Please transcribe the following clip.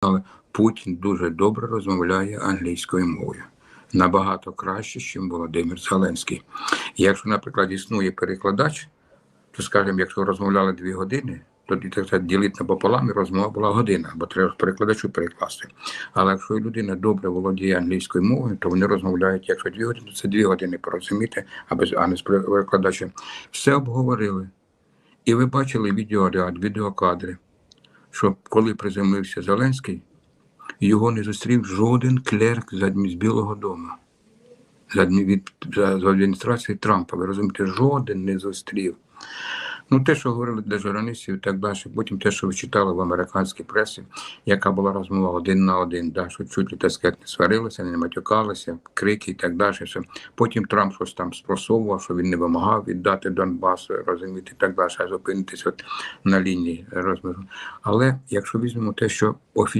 Але Путін дуже добре розмовляє англійською мовою. Набагато краще, ніж Володимир Зеленський. Якщо, наприклад, існує перекладач, то, скажімо, якщо розмовляли дві години, то ділити напополам і розмова була година, бо треба перекладачу перекласти. Але якщо людина добре володіє англійською мовою, то вони розмовляють, якщо дві години, то це дві години порозуміти, а не з перекладачем. Все обговорили. І ви бачили відеоряд, відеокадри, що коли приземлився Зеленський, його не зустрів жоден клерк з, Білого Дому. З адміністрації Трампа. Ви розумієте, жоден не зустрів. Ну, те, що говорили для журналістів і так далі, потім те, що ви читали в американській пресі, яка була розмова один на один, да, що чуть так сказати, не сварилися, не матюкалися, крики і так далі. Все. Потім Трамп щось там спросовував, що він не вимагав віддати Донбас, розумієте, і так далі, а зупинитися от на лінії розміру. Але якщо візьмемо те, що офіційно